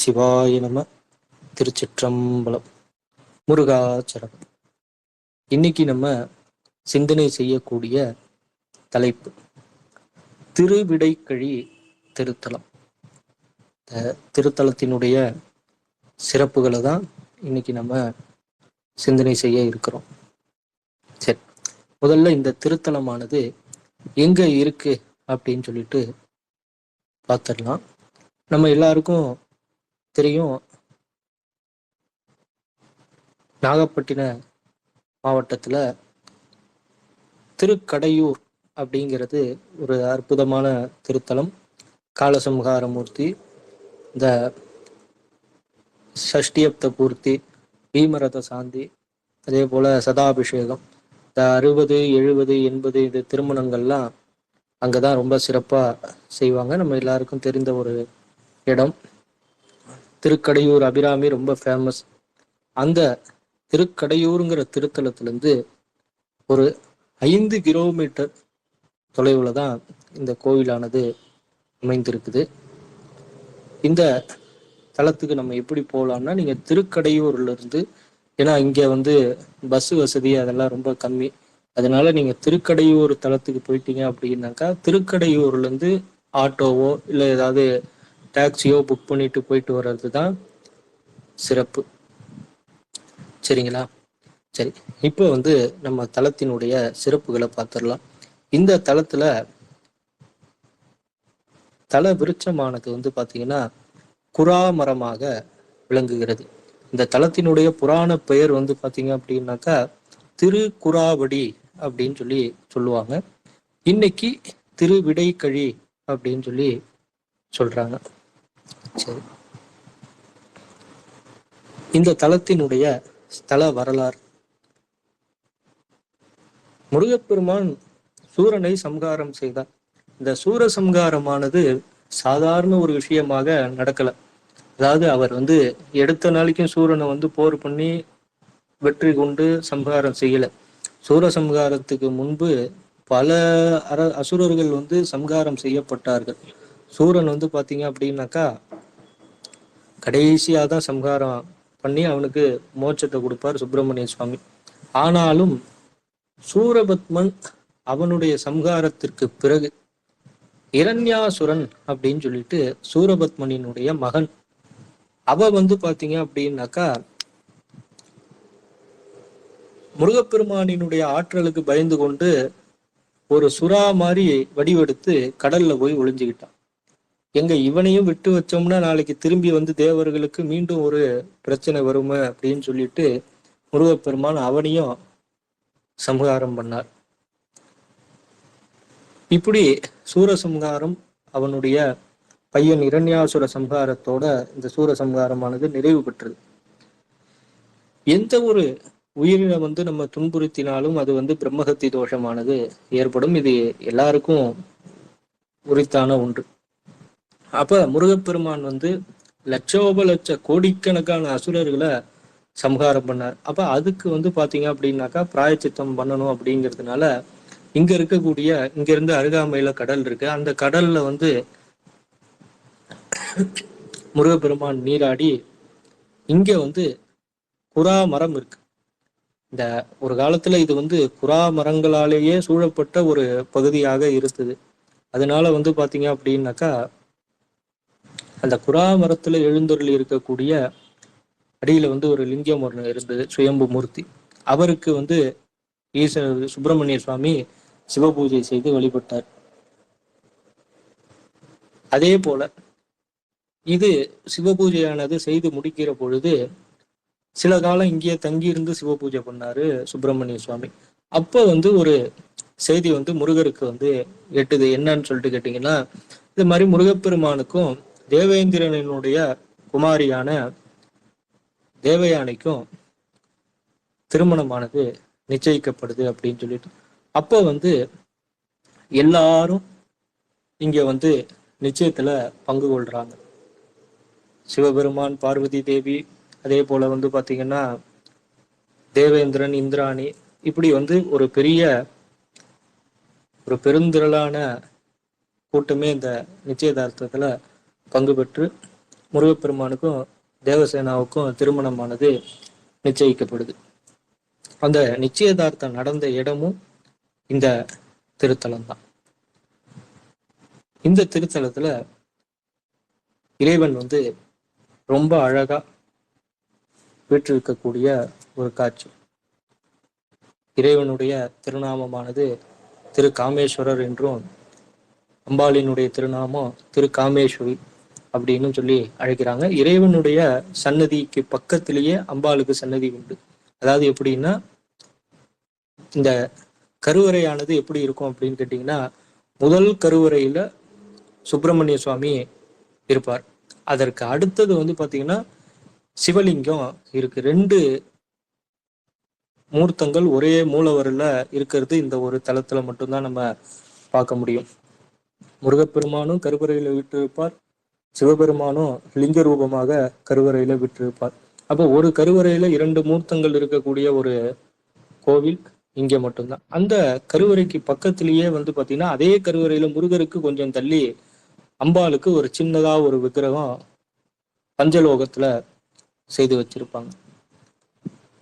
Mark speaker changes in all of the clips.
Speaker 1: சிவாய நம திருச்சிற்றம்பலம். முருகாச்சரம் இன்னைக்கு நம்ம சிந்தனை செய்யக்கூடிய தலைப்பு. திருவிடைக்கழி திருத்தலம். திருத்தலத்தினுடைய சிறப்புகளை தான் இன்னைக்கு நம்ம சிந்தனை செய்ய இருக்கிறோம். சரி முதல்ல இந்த திருத்தலமானது எங்க இருக்கு அப்படின்னு சொல்லிட்டு பார்த்துடலாம். நம்ம எல்லாருக்கும் தெரியும். நாகப்பட்டின மாவட்டத்துல திருக்கடையூர் அப்படிங்கிறது ஒரு அற்புதமான திருத்தலம். காலசம்ஹாரமூர்த்தி இந்த சஷ்டியப்த பூர்த்தி பீமரத சாந்தி அதே போல சதாபிஷேகம் இந்த அறுபது எழுபது எண்பது இது திருமணங்கள்லாம் அங்கதான் ரொம்ப சிறப்பா செய்வாங்க. நம்ம எல்லாருக்கும் தெரிந்த ஒரு இடம். திருக்கடையூர் அபிராமி ரொம்ப ஃபேமஸ் அந்த திருக்கடையூருங்கிற திருத்தலத்திலேருந்து ஒரு ஐந்து கிலோமீட்டர் தொலைவில் தான் இந்த கோவிலானது அமைந்திருக்குது. இந்த தலத்துக்கு நம்ம எப்படி போகலாம்னா நீங்கள் திருக்கடையூர்லேருந்து ஏன்னா இங்கே வந்து பஸ் வசதி அதெல்லாம் ரொம்ப கம்மி. அதனால நீங்கள் திருக்கடையூர் தலத்துக்கு போயிட்டீங்க அப்படின்னாக்கா திருக்கடையூர்லேருந்து ஆட்டோவோ இல்லை ஏதாவது டாக்ஸியோ புக் பண்ணிட்டு போயிட்டு வர்றது தான் சிறப்பு. சரிங்களா? சரி இப்போ வந்து நம்ம தளத்தினுடைய சிறப்புகளை பார்த்துடலாம். இந்த தளத்துல தல விருட்சமானது வந்து பார்த்தீங்கன்னா குரா மரமாக விளங்குகிறது. இந்த தளத்தினுடைய புராண பெயர் வந்து பார்த்தீங்க அப்படின்னாக்கா திருக்குறாவடி அப்படின்னு சொல்லி சொல்லுவாங்க. இன்னைக்கு திருவிடைக்கழி அப்படின்னு சொல்லி சொல்றாங்க. சரி. இந்த தலத்தினுடைய ஸ்தல வரலாறு. முருகப்பெருமான் சூரனை சம்ஹாரம் செய்தார். இந்த சூர சம்ஹாரமானது சாதாரண ஒரு விஷயமாக நடக்கல. அதாவது அவர் வந்து எடுத்த நாளைக்கும் சூரனை வந்து போர் பண்ணி வெற்றி கொண்டு சம்ஹாரம் செய்யல. சூர சம்ஹாரத்துக்கு முன்பு பல அர அசுரர்கள் வந்து சம்ஹாரம் செய்யப்பட்டார்கள். சூரன் வந்து பார்த்தீங்க அப்படின்னாக்கா கடைசியாக தான் சம்ஹாரம் பண்ணி அவனுக்கு மோட்சத்தை கொடுப்பார் சுப்பிரமணிய சுவாமி. ஆனாலும் சூரபத்மன் அவனுடைய சம்ஹாரத்திற்கு பிறகு இரண்யாசுரன் அப்படின்னு சொல்லிட்டு சூரபத்மனினுடைய மகன். அவ வந்து பாத்தீங்க அப்படின்னாக்கா முருகப்பெருமானினுடைய ஆற்றலுக்கு பயந்து கொண்டு ஒரு சுறா மாதிரி வடிவெடுத்து கடல்ல போய் ஒளிஞ்சுக்கிட்டான். எங்க இவனையும் விட்டு வச்சோம்னா நாளைக்கு திரும்பி வந்து தேவர்களுக்கு மீண்டும் ஒரு பிரச்சனை வருமே அப்படின்னு சொல்லிட்டு முருகப்பெருமான் அவனையும் சம்ஹாரம் பண்ணார். இப்படி சூரசம்ஹாரம் அவனுடைய பையன் இரண்யாசுர சம்ஹாரத்தோட இந்த சூரசம்ஹாரமானது நிறைவு பெற்றது. எந்த ஒரு உயிரினை வந்து நம்ம துன்புறுத்தினாலும் அது வந்து பிரம்மகத்தி தோஷமானது ஏற்படும். இது எல்லாருக்கும் உரித்தான ஒன்று. அப்ப முருகப்பெருமான் வந்து லட்சோப லட்ச கோடிக்கணக்கான அசுரர்களை சம்ஹாரம் பண்ணார். அப்ப அதுக்கு வந்து பாத்தீங்க அப்படின்னாக்கா பிராயச்சித்தம் பண்ணணும் அப்படிங்கிறதுனால இங்க இருக்கக்கூடிய இங்க இருந்து அருகாமையில கடல் இருக்கு. அந்த கடல்ல வந்து முருகப்பெருமான் நீராடி இங்க வந்து குரா மரம் இருக்கு. இந்த ஒரு காலத்துல இது வந்து குரா மரங்களாலேயே சூழப்பட்ட ஒரு பகுதியாக இருந்தது. அதனால வந்து பாத்தீங்க அப்படின்னாக்கா அந்த குரா மரத்துல எழுந்தொருள் இருக்கக்கூடிய அடியில வந்து ஒரு லிங்கம் ஒன்று இருந்தது சுயம்பு மூர்த்தி. அவருக்கு வந்து ஈஸ்வர சுப்பிரமணிய சுவாமி சிவபூஜை செய்து வழிபட்டார். அதே போல இது சிவபூஜையானது செய்து முடிக்கிற பொழுது சில காலம் இங்கேயே தங்கியிருந்து சிவபூஜை பண்ணாரு சுப்பிரமணிய சுவாமி. அப்ப வந்து ஒரு செய்தி வந்து முருகருக்கு வந்து எட்டுது. என்னன்னு சொல்லிட்டு கேட்டீங்கன்னா இது மாதிரி முருகப்பெருமானுக்கும் தேவேந்திரனினுடைய குமாரியான தேவயானைக்கும் திருமணமானது நிச்சயிக்கப்படுது அப்படின்னு சொல்லிட்டு. அப்போ வந்து எல்லாரும் இங்க வந்து நிச்சயத்துல பங்கு கொள்றாங்க. சிவபெருமான் பார்வதி தேவி அதே போல வந்து பாத்தீங்கன்னா தேவேந்திரன் இந்திராணி இப்படி வந்து ஒரு பெரிய ஒரு பெருந்திரளான கூட்டமே இந்த நிச்சயதார்த்தத்துல பங்கு பெற்று முருகப்பெருமானுக்கும் தேவசேனாவுக்கும் திருமணமானது நிச்சயிக்கப்படுது. அந்த நிச்சயதார்த்தம் நடந்த இடமும் இந்த திருத்தலம் தான் இந்த திருத்தலத்துல இறைவன் வந்து ரொம்ப அழகா வீற்றிருக்கக்கூடிய ஒரு காட்சி. இறைவனுடைய திருநாமமானது திரு காமேஸ்வரர் என்றும் அம்பாளினுடைய திருநாமம் திரு காமேஸ்வரி அப்படின்னு சொல்லி அழைக்கிறாங்க. இறைவனுடைய சன்னதிக்கு பக்கத்திலேயே அம்பாளுக்கு சன்னதி உண்டு. அதாவது எப்படின்னா இந்த கருவறையானது எப்படி இருக்கும் அப்படின்னு கேட்டிங்கன்னா முதல் கருவறையில சுப்பிரமணிய சுவாமி இருப்பார். அதற்கு அடுத்தது வந்து பாத்தீங்கன்னா சிவலிங்கம் இருக்கு. ரெண்டு மூர்த்தங்கள் ஒரே மூலவரில் இருக்கிறது இந்த ஒரு தளத்தில் மட்டும்தான் நம்ம பார்க்க முடியும். முருகப்பெருமானும் கருவறையில விட்டிருப்பார் சிவபெருமானும் லிங்க ரூபமாக கருவறையில விட்டிருப்பார். அப்போ ஒரு கருவறையில இரண்டு மூர்த்தங்கள் இருக்கக்கூடிய ஒரு கோவில் இங்க மட்டும்தான். அந்த கருவறைக்கு பக்கத்திலேயே வந்து பாத்தீங்கன்னா அதே கருவறையில முருகருக்கு கொஞ்சம் தள்ளி அம்பாளுக்கு ஒரு சின்னதா ஒரு விக்கிரகம் பஞ்சலோகத்துல செய்து வச்சிருப்பாங்க.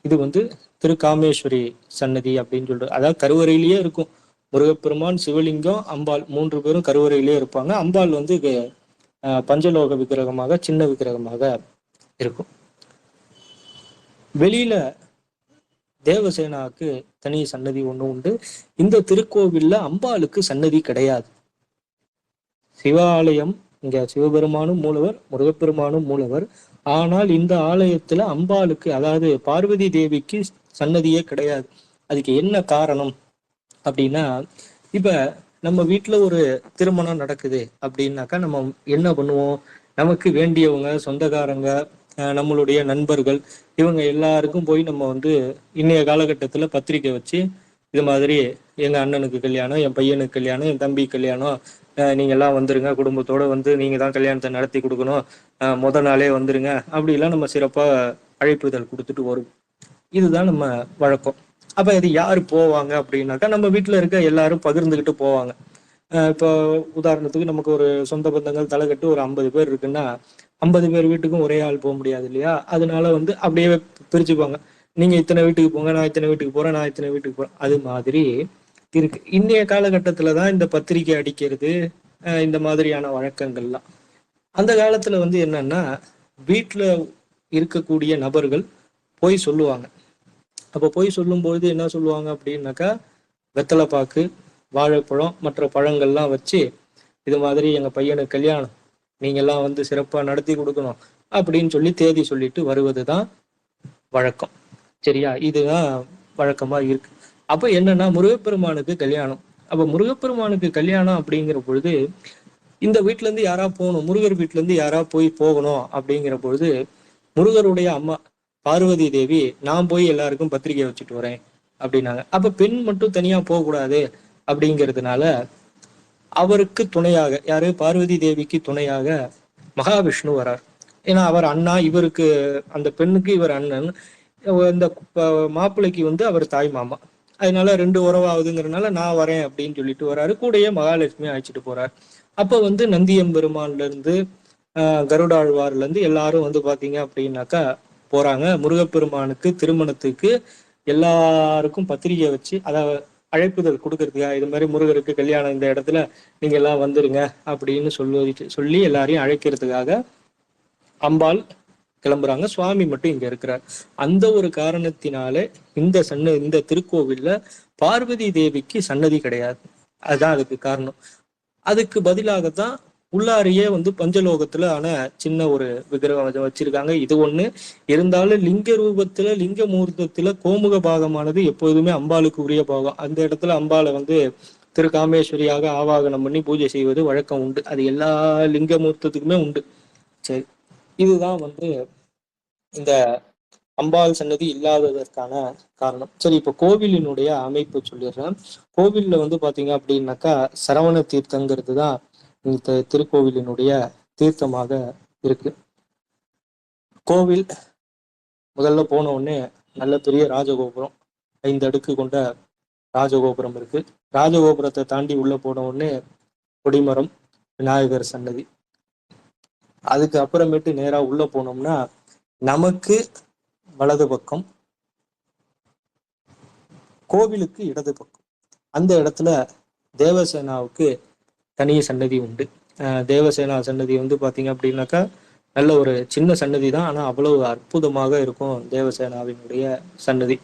Speaker 1: இது வந்து திருக்காமேஸ்வரி சன்னதி அப்படின்னு சொல்லிட்டு அதாவது கருவறையிலேயே இருக்கும். முருகப்பெருமான் சிவலிங்கம் அம்பாள் மூன்று பேரும் கருவறையிலேயே இருப்பாங்க. அம்பாள் வந்து பஞ்சலோக விக்கிரகமாக சின்ன விக்கிரகமாக இருக்கும். வெளியில தேவசேனாவுக்கு தனி சன்னதி ஒண்ணு உண்டு. இந்த திருக்கோவில்ல அம்பாளுக்கு சன்னதி கிடையாது. சிவாலயம் இங்க சிவபெருமானும் மூலவர் முருகப்பெருமானும் மூலவர். ஆனால் இந்த ஆலயத்துல அம்பாளுக்கு அதாவது பார்வதி தேவிக்கு சன்னதியே கிடையாது. அதுக்கு என்ன காரணம் அப்படின்னா இப்ப நம்ம வீட்டுல ஒரு திருமணம் நடக்குது அப்படின்னாக்கா நம்ம என்ன பண்ணுவோம்? நமக்கு வேண்டியவங்க சொந்தக்காரங்க நம்மளுடைய நண்பர்கள் இவங்க எல்லாருக்கும் போய் நம்ம வந்து இன்னைய காலகட்டத்தில் பத்திரிக்கை வச்சு இது மாதிரி எங்கள் அண்ணனுக்கு கல்யாணம் என் பையனுக்கு கல்யாணம் என் தம்பி கல்யாணம் நீங்கள் எல்லாம் வந்துருங்க குடும்பத்தோடு வந்து நீங்கள் தான் கல்யாணத்தை நடத்தி கொடுக்கணும் முத நாளே வந்துருங்க அப்படிலாம் நம்ம சிறப்பாக அழைப்புதல் கொடுத்துட்டு வரும். இதுதான் நம்ம வழக்கம். அப்ப இது யாரு போவாங்க அப்படின்னாக்கா நம்ம வீட்டுல இருக்க எல்லாரும் பகிர்ந்துகிட்டு போவாங்க. இப்போ உதாரணத்துக்கு நமக்கு ஒரு சொந்த பந்தங்கள் தலைகட்டு ஒரு ஐம்பது பேர் இருக்குன்னா ஐம்பது பேர் வீட்டுக்கும் ஒரே ஆள் போக முடியாது இல்லையா? அதனால வந்து அப்படியே பிரிச்சுப்பாங்க. நீங்க இத்தனை வீட்டுக்கு போங்க நான் இத்தனை வீட்டுக்கு போறேன் நான் இத்தனை வீட்டுக்கு போறேன். அது மாதிரி இருக்கு. இன்றைய காலகட்டத்துல தான் இந்த பத்திரிக்கை அடிக்கிறது இந்த மாதிரியான வழக்கங்கள்லாம். அந்த காலத்துல வந்து என்னன்னா வீட்டுல இருக்கக்கூடிய நபர்கள் போய் சொல்லுவாங்க. அப்போ போய் சொல்லும்பொழுது என்ன சொல்லுவாங்க அப்படின்னாக்கா வெத்தலை பாக்கு வாழைப்பழம் மற்ற பழங்கள்லாம் வச்சு இது மாதிரி எங்கள் பையனுக்கு கல்யாணம் நீங்கள்லாம் வந்து சிறப்பாக நடத்தி கொடுக்கணும் அப்படின்னு சொல்லி தேதி சொல்லிட்டு வருவது தான் வழக்கம். சரியா? இதுதான் வழக்கமாக இருக்கு. அப்போ என்னன்னா முருகப்பெருமானுக்கு கல்யாணம். அப்போ முருகப்பெருமானுக்கு கல்யாணம் அப்படிங்கிற பொழுது இந்த வீட்டிலேருந்து யாரா போகணும் முருகர் வீட்டிலேருந்து யாரா போய் போகணும் அப்படிங்கிற பொழுது முருகருடைய அம்மா பார்வதி தேவி நான் போய் எல்லாருக்கும் பத்திரிகை வச்சுட்டு வரேன் அப்படின்னாங்க. அப்ப பெண் மட்டும் தனியா போகக்கூடாது அப்படிங்கிறதுனால அவருக்கு துணையாக யாரு? பார்வதி தேவிக்கு துணையாக மகாவிஷ்ணு வரார். ஏன்னா அவர் அண்ணா இவருக்கு அந்த பெண்ணுக்கு இவர் அண்ணன். இந்த மாப்பிள்ளைக்கு வந்து அவர் தாய் மாமா. அதனால ரெண்டு உறவாகுதுங்கிறதுனால நான் வரேன் அப்படின்னு சொல்லிட்டு வர்றாரு கூடயே மகாலட்சுமி அழைச்சிட்டு போறார். அப்போ வந்து நந்தியம்பெருமான்ல இருந்து கருடாழ்வார்ல இருந்து எல்லாரும் வந்து பாத்தீங்க அப்படின்னாக்கா போறாங்க. முருகப்பெருமானுக்கு திருமணத்துக்கு எல்லாருக்கும் பத்திரிகை வச்சு அதாவது அழைப்புதல் கொடுக்கறதுக்கா இது மாதிரி முருகருக்கு கல்யாணம் இந்த இடத்துல நீங்க எல்லாம் வந்துருங்க அப்படின்னு சொல்லிட்டு சொல்லி எல்லாரையும் அழைக்கிறதுக்காக அம்பாள் கிளம்புறாங்க. சுவாமி மட்டும் இங்க இருக்கிறார். அந்த ஒரு காரணத்தினால இந்த சன்ன இந்த திருக்கோவில்ல பார்வதி தேவிக்கு சன்னதி கிடையாது. அதுதான் அதுக்கு காரணம். அதுக்கு பதிலாக தான் உள்ளாரியே வந்து பஞ்சலோகத்துல ஆன சின்ன ஒரு விக்கிரகம் வச்சிருக்காங்க. இது ஒண்ணு. இருந்தாலும் லிங்க ரூபத்துல லிங்க முகூர்த்தத்துல கோமுக பாகமானது எப்போதுமே அம்பாளுக்கு உரிய பாகம். அந்த இடத்துல அம்பாளை வந்து திரு காமேஸ்வரியாக ஆவாகனம் பண்ணி பூஜை செய்வது வழக்கம் உண்டு. அது எல்லா லிங்க முகூர்த்தத்துக்குமே உண்டு. சரி. இதுதான் வந்து இந்த அம்பாள் சன்னதி இல்லாததற்கான காரணம். சரி இப்போ கோவிலினுடைய அமைப்பு சொல்லிடுறேன். கோவில்ல வந்து பாத்தீங்க அப்படின்னாக்கா சரவண தீர்த்தங்கிறது தான் இந்த திருக்கோவிலினுடைய தீர்த்தமாக இருக்கு. கோவில் முதல்ல போன உடனே நல்ல பெரிய ராஜகோபுரம் ஐந்து அடுக்கு கொண்ட ராஜகோபுரம் இருக்கு. ராஜகோபுரத்தை தாண்டி உள்ள போன உடனே கொடிமரம் விநாயகர் சன்னதி. அதுக்கு அப்புறமேட்டு நேரா உள்ள போனோம்னா நமக்கு வலது பக்கம் கோவிலுக்கு இடது பக்கம். அந்த இடத்துல தேவசேனாவுக்கு தனி சன்னதி உண்டு. தேவசேனா சன்னதி வந்து பார்த்தீங்க அப்படின்னாக்கா நல்ல ஒரு சின்ன சன்னதி தான். ஆனால் அவ்வளவு அற்புதமாக இருக்கும் தேவசேனாவினுடைய சன்னதி.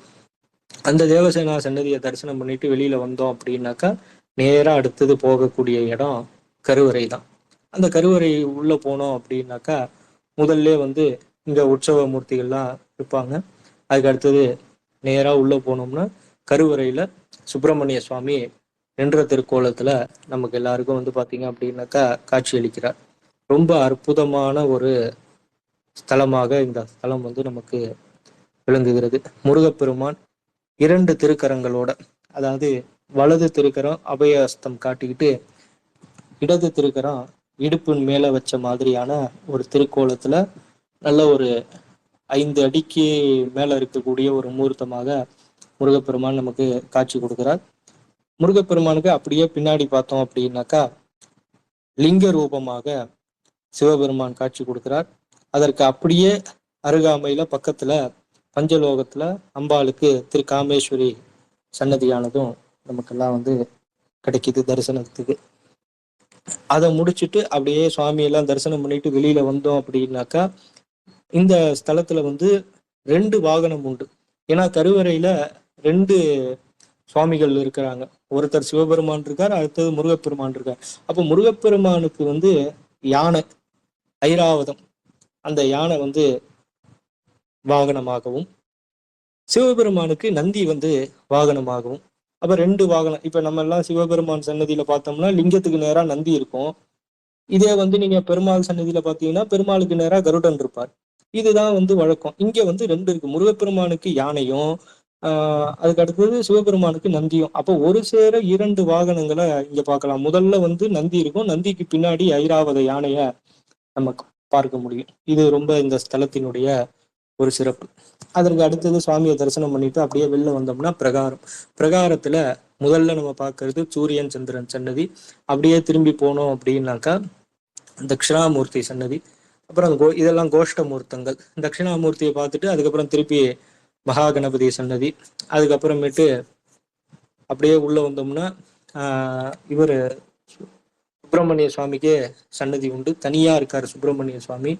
Speaker 1: அந்த தேவசேனா சன்னதியை தரிசனம் பண்ணிட்டு வெளியில வந்தோம் அப்படின்னாக்கா நேராக அடுத்தது போகக்கூடிய இடம் கருவறை தான். அந்த கருவறை உள்ள போனோம் அப்படின்னாக்கா முதல்ல வந்து இங்க உற்சவ மூர்த்திகள்லாம் இருப்பாங்க. அதுக்கு அடுத்தது நேராக உள்ள போனோம்னா கருவறையில சுப்பிரமணிய சுவாமி நின்ற திருக்கோலத்துல நமக்கு எல்லாருக்கும் வந்து பாத்தீங்க அப்படின்னாக்கா காட்சி அளிக்கிறார். ரொம்ப அற்புதமான ஒரு ஸ்தலமாக இந்த ஸ்தலம் வந்து நமக்கு விளங்குகிறது. முருகப்பெருமான் இரண்டு திருக்கரங்களோட அதாவது வலது திருக்கரம் அபயஸ்தம் காட்டிக்கிட்டு இடது திருக்கரம் இடுப்பின் மேல வச்ச மாதிரியான ஒரு திருக்கோலத்துல நல்ல ஒரு ஐந்து அடிக்கு மேல இருக்கக்கூடிய ஒரு முகூர்த்தமாக முருகப்பெருமான் நமக்கு காட்சி கொடுக்கிறார். முருகப்பெருமானுக்கு அப்படியே பின்னாடி பார்த்தோம் அப்படின்னாக்கா லிங்க ரூபமாக சிவபெருமான் காட்சி கொடுக்கிறார். அதற்கு அப்படியே அருகாமையில பக்கத்துல பஞ்சலோகத்துல அம்பாளுக்கு திரு காமேஸ்வரி சன்னதியானதும் நமக்கெல்லாம் வந்து கிடைக்குது தரிசனத்துக்கு. அதை முடிச்சுட்டு அப்படியே சுவாமியெல்லாம் தரிசனம் பண்ணிட்டு வெளியில வந்தோம் அப்படின்னாக்கா இந்த ஸ்தலத்துல வந்து ரெண்டு வாகனம் உண்டு. ஏன்னா கருவறையில ரெண்டு சுவாமிகள் இருக்கிறாங்க. ஒருத்தர் சிவபெருமான் இருக்கார் அடுத்தது முருகப்பெருமான் இருக்கார். அப்போ முருகப்பெருமானுக்கு வந்து யானை ஐராவதம். அந்த யானை வந்து வாகனமாகவும் சிவபெருமானுக்கு நந்தி வந்து வாகனமாகவும். அப்ப ரெண்டு வாகனம் இப்ப நம்ம எல்லாம் சிவபெருமான் சன்னதியில பார்த்தோம்னா லிங்கத்துக்கு நேரா நந்தி இருக்கும். இதே வந்து நீங்க பெருமாள் சன்னதியில பாத்தீங்கன்னா பெருமாளுக்கு நேரா கருடன் இருப்பார். இதுதான் வந்து வழக்கம். இங்க வந்து ரெண்டு இருக்கு. முருகப்பெருமானுக்கு யானையும் ஆஹ் அதுக்கு அடுத்தது சிவபெருமானுக்கு நந்தியும். அப்போ ஒரு சேர இரண்டு வாகனங்களை இங்க பார்க்கலாம். முதல்ல வந்து நந்தி இருக்கும். நந்திக்கு பின்னாடி ஐராவத யானைய நம்ம பார்க்க முடியும். இது ரொம்ப இந்த ஸ்தலத்தினுடைய ஒரு சிறப்பு. அதற்கு அடுத்தது சுவாமியை தரிசனம் பண்ணிட்டு அப்படியே வெளில வந்தோம்னா பிரகாரம். பிரகாரத்துல முதல்ல நம்ம பார்க்கறது சூரியன் சந்திரன் சன்னதி. அப்படியே திரும்பி போனோம் அப்படின்னாக்கா தட்சிணாமூர்த்தி சன்னதி. அப்புறம் கோ இதெல்லாம் கோஷ்ட மூர்த்தங்கள் தட்சிணாமூர்த்தியை பார்த்துட்டு அதுக்கப்புறம் திருப்பி மகா கணபதி சன்னதி அதுக்கப்புறமேட்டு அப்படியே உள்ள வந்தோம்னா ஆஹ் இவர் சுப்பிரமணிய சுவாமிக்கே சன்னதி உண்டு. தனியா இருக்காரு சுப்பிரமணிய சுவாமி.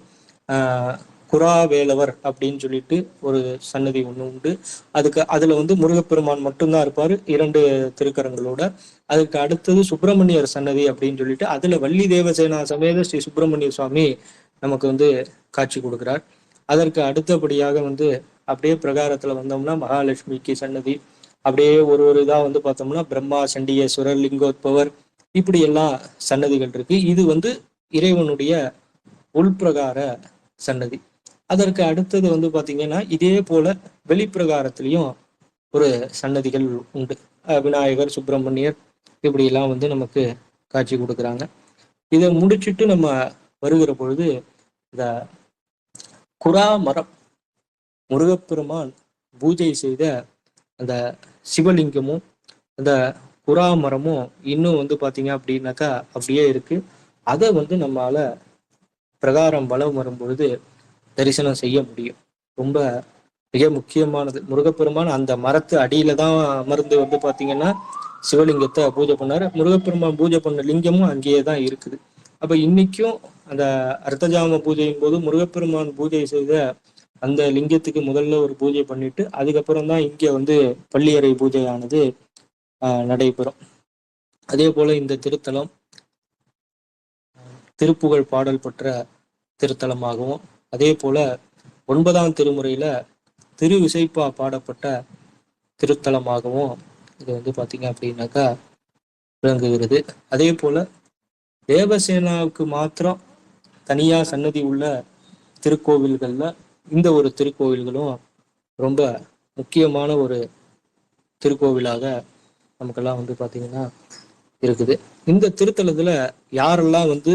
Speaker 1: ஆஹ் குராவேலவர் அப்படின்னு சொல்லிட்டு ஒரு சன்னதி ஒண்ணு உண்டு. அதுக்கு அதுல வந்து முருகப்பெருமான் மட்டும்தான் இருப்பாரு இரண்டு திருக்கரங்களோட. அதுக்கு அடுத்தது சுப்பிரமணியர் சன்னதி அப்படின்னு சொல்லிட்டு அதுல வள்ளி தேவசேனா சமேத ஸ்ரீ சுப்பிரமணிய சுவாமி நமக்கு வந்து காட்சி கொடுக்கிறார். அதற்கு அடுத்தபடியாக வந்து அப்படியே பிரகாரத்துல வந்தோம்னா மகாலட்சுமிக்கு சன்னதி. அப்படியே ஒரு ஒரு இதா வந்து பார்த்தோம்னா பிரம்மா சண்டிகேஸ்வரர் லிங்கோத்பவர் இப்படி எல்லாம் சன்னதிகள் இருக்கு. இது வந்து இறைவனுடைய உள்பிரகார சன்னதி. அதற்கு அடுத்தது வந்து பார்த்தீங்கன்னா இதே போல வெளிப்பிரகாரத்திலையும் ஒரு சன்னதிகள் உண்டு. அஹ் விநாயகர் சுப்பிரமணியர் இப்படி எல்லாம் வந்து நமக்கு காட்சி கொடுக்குறாங்க. இதை முடிச்சுட்டு நம்ம வருகிற பொழுது இந்த குரா மரம் முருகப்பெருமான் பூஜை செய்த அந்த சிவலிங்கமும் அந்த குரா மரமும் இன்னும் வந்து பார்த்தீங்க அப்படின்னாக்கா அப்படியே இருக்கு. அதை வந்து நம்மளால பிரகாரம் வலம் வரும்பொழுது தரிசனம் செய்ய முடியும். ரொம்ப மிக முக்கியமானது. முருகப்பெருமான் அந்த மரத்து அடியில தான் அமர்ந்து வந்து பார்த்தீங்கன்னா சிவலிங்கத்தை பூஜை பண்ணாரு. முருகப்பெருமான் பூஜை பண்ண லிங்கமும் அங்கேயே தான் இருக்குது. அப்ப இன்னைக்கும் அந்த அர்த்தஜாம பூஜையின் போது முருகப்பெருமான் பூஜை செய்த அந்த லிங்கத்துக்கு முதல்ல ஒரு பூஜை பண்ணிட்டு அதுக்கப்புறம் தான் இங்க வந்து பள்ளியறை பூஜையானது ஆஹ் நடைபெறும். அதே போல இந்த திருத்தலம் திருப்புகழ் பாடல் பெற்ற திருத்தலமாகவும் அதே போல ஒன்பதாம் திருமுறையில திரு விசைப்பா பாடப்பட்ட திருத்தலமாகவும் இது வந்து பார்த்தீங்க அப்படின்னாக்கா விளங்குகிறது. அதே போல தேவசேனாவுக்கு மாத்திரம் தனியா சன்னதி உள்ள திருக்கோவில்கள்ல இந்த ஒரு திருக்கோவில்களும் ரொம்ப முக்கியமான ஒரு திருக்கோவிலாக நமக்கெல்லாம் வந்து பாத்தீங்கன்னா இருக்குது. இந்த திருத்தலத்துல யாரெல்லாம் வந்து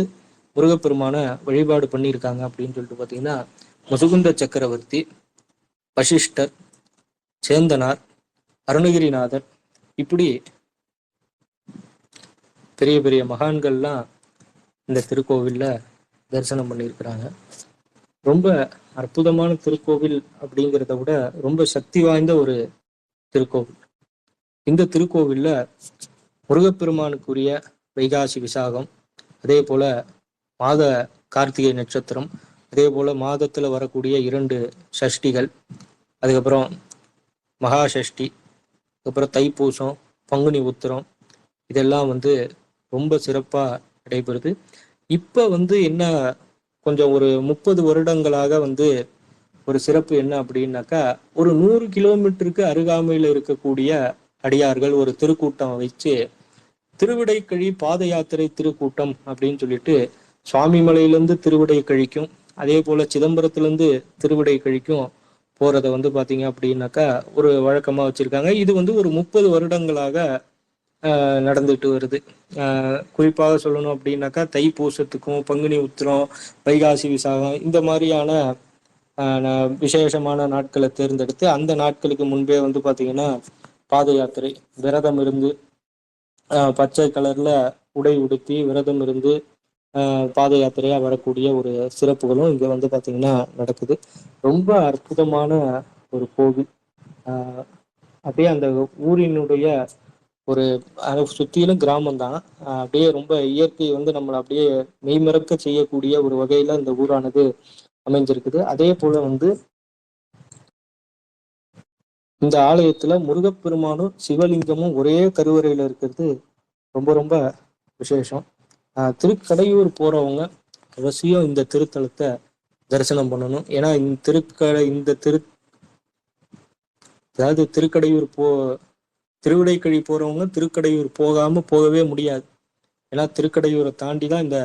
Speaker 1: முருகப்பெருமான வழிபாடு பண்ணியிருக்காங்க அப்படின்னு சொல்லிட்டு பாத்தீங்கன்னா முசுகுந்த சக்கரவர்த்தி வசிஷ்டர் சேந்தனார் அருணகிரிநாதர் இப்படி பெரிய பெரிய மகான்கள்லாம் இந்த திருக்கோவில்ல தரிசனம் பண்ணியிருக்கிறாங்க. ரொம்ப அற்புதமான திருக்கோவில் அப்படிங்கிறத விட ரொம்ப சக்தி வாய்ந்த ஒரு திருக்கோவில். இந்த திருக்கோவில்ல முருகப்பெருமானுக்குரிய வைகாசி விசாகம் அதே போல மாத கார்த்திகை நட்சத்திரம் அதே போல மாதத்துல வரக்கூடிய இரண்டு சஷ்டிகள் அதுக்கப்புறம் மகா சஷ்டி அதுக்கப்புறம் தைப்பூசம் பங்குனி உத்திரம் இதெல்லாம் வந்து ரொம்ப சிறப்பாக நடைபெறுது. இப்போ வந்து என்ன கொஞ்சம் ஒரு முப்பது வருடங்களாக வந்து ஒரு சிறப்பு என்ன அப்படின்னாக்கா ஒரு நூறு கிலோமீட்டருக்கு அருகாமையில் இருக்கக்கூடிய அடியார்கள் ஒரு திருக்கூட்டம் வச்சு திருவிடைக்கழி பாத யாத்திரை திருக்கூட்டம் அப்படின்னு சொல்லிட்டு சுவாமிமலையிலேருந்து திருவிடைக்கழிக்கும் அதே போல சிதம்பரத்துலேருந்து திருவிடை கழிக்கும் போகிறத வந்து பார்த்தீங்க அப்படின்னாக்கா ஒரு வழக்கமாக வச்சிருக்காங்க. இது வந்து ஒரு முப்பது வருடங்களாக நடந்துட்டு வருது. ஆஹ், குறிப்பாக சொல்லணும் அப்படின்னாக்கா தைப்பூசத்துக்கும் பங்குனி உத்திரம் வைகாசி விசாகம் இந்த மாதிரியான ஆஹ், ந- விசேஷமான நாட்களை தேர்ந்தெடுத்து அந்த நாட்களுக்கு முன்பே வந்து பார்த்தீங்கன்னா பாத யாத்திரை விரதம் இருந்து ஆஹ், பச்சை கலர்ல உடை உடுத்தி விரதம் இருந்து ஆஹ், பாத யாத்திரையா வரக்கூடிய ஒரு சிறப்புகளும் இங்க வந்து பாத்தீங்கன்னா நடக்குது. ரொம்ப அற்புதமான ஒரு கோவில். ஆஹ் அப்படியே அந்த ஊரினுடைய ஒரு சுத்தியிலும் கிராமம் தான். அப்படியே ரொம்ப இயற்கை வந்து நம்மளை அப்படியே மெய்மறக்க செய்யக்கூடிய ஒரு வகையில இந்த ஊரானது அமைஞ்சிருக்குது. அதே போல வந்து இந்த ஆலயத்துல முருகப்பெருமானும் சிவலிங்கமும் ஒரே கருவறையில இருக்கிறது ரொம்ப ரொம்ப விசேஷம். ஆஹ் திருக்கடையூர் போறவங்க அவசியம் இந்த திருத்தலத்தை தரிசனம் பண்ணணும். ஏன்னா இந்த திருக்கடை இந்த திரு அதாவது திருக்கடையூர் போ திருவிடைக்கழி போகிறவங்க திருக்கடையூர் போகாமல் போகவே முடியாது. ஏன்னா திருக்கடையூரை தாண்டி தான் இந்த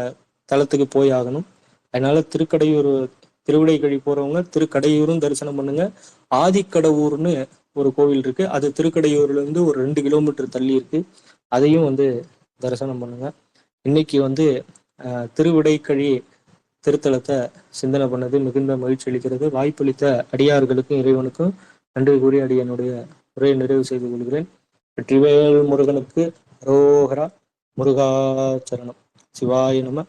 Speaker 1: தலத்துக்கு போய் ஆகணும். அதனால திருக்கடையூர் திருவிடைக்கழி போகிறவங்க திருக்கடையூரும் தரிசனம் பண்ணுங்க. ஆதிக்கடவுர்னு ஒரு கோவில் இருக்கு. அது திருக்கடையூர்லேருந்து ஒரு ரெண்டு கிலோமீட்டர் தள்ளி இருக்கு. அதையும் வந்து தரிசனம் பண்ணுங்க. இன்னைக்கு வந்து திருவிடைக்கழி திருத்தலத்தை சிந்தனை பண்ணது மிகுந்த மகிழ்ச்சி அளிக்கிறது. வாய்ப்பளித்த அடியார்களுக்கும் இறைவனுக்கும் நன்றி கூறி அடியனுடைய உரையை நிறைவு செய்து கொள்கிறேன். வெற்றிவேல் முருகனுக்கு அரோகரா முருகாச்சரணம் சிவாய நம